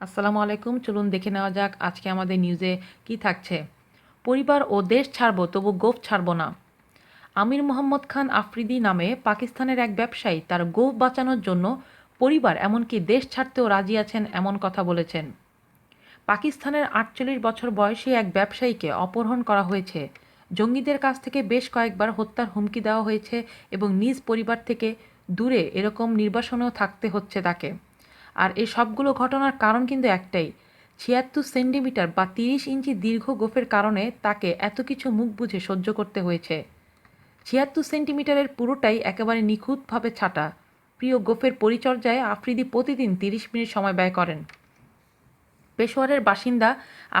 আসসালামু আলাইকুম, চলুন দেখে নেওয়া যাক আজকে আমাদের নিউজে কি থাকছে। পরিবার ও দেশ ছাড়ব, তবু গোফ ছাড়বো না। আমির মোহাম্মদ খান আফ্রিদি নামে পাকিস্তানের এক ব্যবসায়ী তার গোফ বাঁচানোর জন্য পরিবার এমনকি দেশ ছাড়তেও রাজি আছেন এমন কথা বলেছেন। পাকিস্তানের আটচল্লিশ বছর বয়সী এক ব্যবসায়ীকে অপহরণ করা হয়েছে। জঙ্গিদের কাছ থেকে বেশ কয়েকবার হত্যার হুমকি দেওয়া হয়েছে এবং নিজ পরিবার থেকে দূরে এরকম নির্বাসনেও থাকতে হচ্ছে তাকে। আর এই সবগুলো ঘটনার কারণ কিন্তু একটাই। ছিয়াত্তর সেন্টিমিটার বা তিরিশ ইঞ্চি দীর্ঘ গোফের কারণে তাকে এত কিছু মুখ বুঝে সহ্য করতে হয়েছে। ছিয়াত্তর সেন্টিমিটারের পুরোটাই একেবারে নিখুঁতভাবে ছাটা। প্রিয় গোফের পরিচর্যায় আফ্রিদি প্রতিদিন তিরিশ মিনিট সময় ব্যয় করেন। পেশোয়ারের বাসিন্দা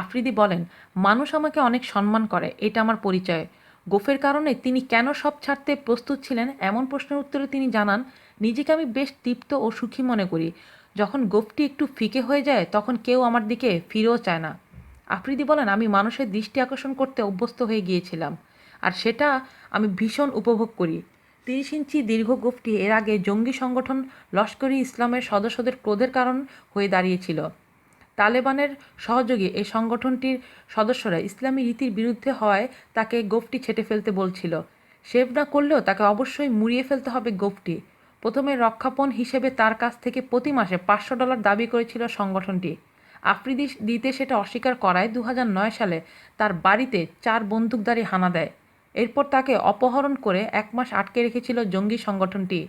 আফ্রিদি বলেন, মানুষ আমাকে অনেক সম্মান করে, এটা আমার পরিচয়। গোফের কারণে তিনি কেন সব ছাড়তে প্রস্তুত ছিলেন এমন প্রশ্নের উত্তরে তিনি জানান, নিজেকে আমি বেশ তৃপ্ত ও সুখী মনে করি। যখন গোফটি একটু ফিকে হয়ে যায়, তখন কেউ আমার দিকে ফিরেও চায় না। আফ্রিদি বলেন, আমি মানুষের দৃষ্টি আকর্ষণ করতে অভ্যস্ত হয়ে গিয়েছিলাম, আর সেটা আমি ভীষণ উপভোগ করি। তিরিশ ইঞ্চি দীর্ঘ গোফটি এর আগে জঙ্গি সংগঠন লস্করি ইসলামের সদস্যদের ক্রোধের কারণ হয়ে দাঁড়িয়েছিল। তালেবানের সহযোগী এই সংগঠনটির সদস্যরা ইসলামী রীতির বিরুদ্ধে হওয়ায় তাকে গোফটি ছেটে ফেলতে বলছিল। সেভ না করলেও তাকে অবশ্যই মুড়িয়ে ফেলতে হবে গোফটি প্রথমে রক্ষাপণ হিসেবে তার কাছ থেকে প্রতি মাসে পাঁচশো ডলার দাবি করেছিল সংগঠনটি। আফ্রিদি দিতে সেটা অস্বীকার করায় দু সালে তার বাড়িতে চার বন্দুকধারী হানা দেয়। এরপর তাকে অপহরণ করে এক মাস আটকে রেখেছিল জঙ্গি সংগঠনটি।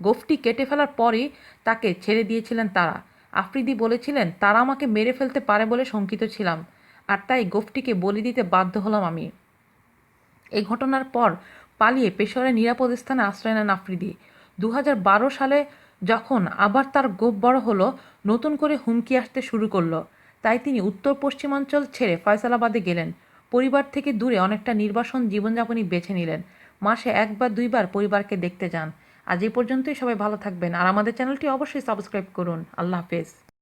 গোফটি কেটে ফেলার পরই তাকে ছেড়ে দিয়েছিলেন তারা। আফ্রিদি বলেছিলেন, তারা আমাকে মেরে ফেলতে পারে বলে শঙ্কিত ছিলাম, আর তাই গোফটিকে বলি দিতে বাধ্য হলাম আমি। এই ঘটনার পর পালিয়ে পেশোয়ারের নিরাপদ স্থানে আশ্রয় নেন আফ্রিদি। দু হাজার বারো সালে যখন আবার তার গোপ বড় হলো, নতুন করে হুমকি আসতে শুরু করল। তাই তিনি উত্তর পশ্চিমাঞ্চল ছেড়ে ফয়সালাবাদে গেলেন। পরিবার থেকে দূরে অনেকটা নির্বাসন জীবনযাপনই বেছে নিলেন। মাসে একবার, দুইবার পরিবারকে দেখতে যান। আজ এই পর্যন্তই, সবাই ভালো থাকবেন। আর আমাদের চ্যানেলটি অবশ্যই সাবস্ক্রাইব করুন। আল্লাহ হাফেজ।